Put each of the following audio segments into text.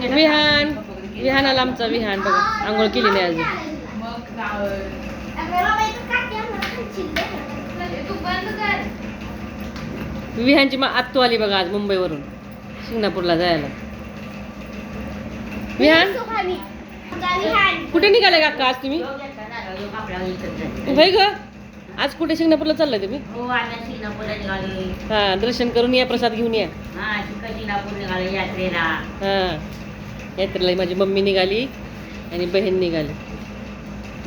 विहान. विहानाला आमचा विहान बघा. आंघोळ केली नाही अजून. विहानची मा आत्तू आली बघा आज मुंबईवरून. शिंगणापूरला जायला. विहान? कुठे निघाले काका आज तुम्ही? ग. आज कुठे शिंगणापूरला चाललाय तुम्ही? हो निघाले हा दर्शन करून या प्रसाद घेऊन या. हा तिकडे सिंगापूर निघाले यात्रेला. हा यात्रेला माझी मम्मी निघाली आणि बहीण निघाली.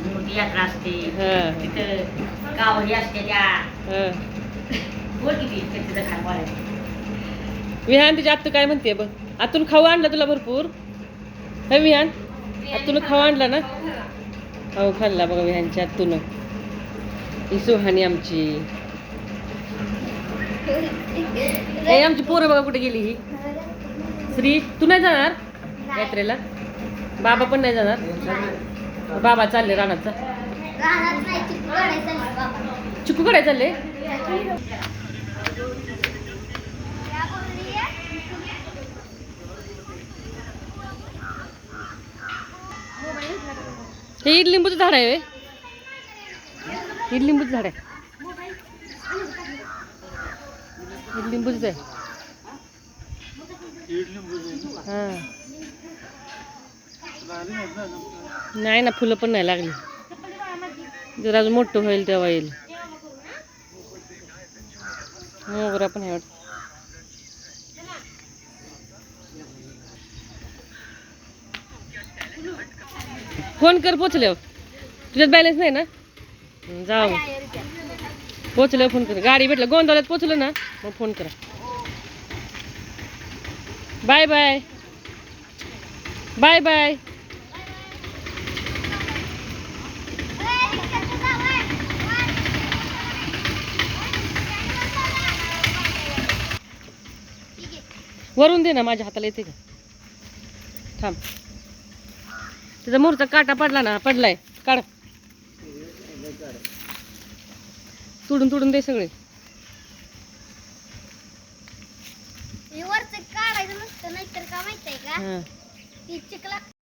मोठी यात्रा असते. हा. तिथं गावडी असते त्या. हा. बोल किती तिथं खान बोलायचं विहान तुझी आत्तू काय म्हणते बघ? आतून खाऊ आणला तुला भरपूर. हे विहान आत्तून खाऊ आणला ना? खाऊ खाल्ला बघा विहानच्या आत्तून. ही सुहानी आमची। ए आमची पोरं बघा कुठे गेली ही. श्री तू नाही जाणार? यात्रेला? बाबा पण नाही जाणार? बाबा चालले रानाचा. चिकू कडे चालले हे इडलिंबूचं झाड आहे हे इडलिंबूचं झाड आहे. इडलिंबूच आहे. हा. नाही ना फुलं पण नाही लागली. जर अजून मोठं होईल तेव्हा येईल. मोगरा पण आहे वाटतं. फोन कर पोचल्यावर. तुझ्यात बॅलन्स नाही ना? जाऊ पोचल्यावर फ़ोन कर. गाडी भेटलं, गोंधळात पोचलं ना, मग फ़ोन करा. Bye bye. Bye bye. वरून दे ना, माझ्या हाताला येते का? थांब. तिचा काटा पडला ना, पडलाय. काढ. तुडून तुडून दे सगळे. वरच काढायचं नसतं नाहीतर का माहितीये का? हा. ती चिकला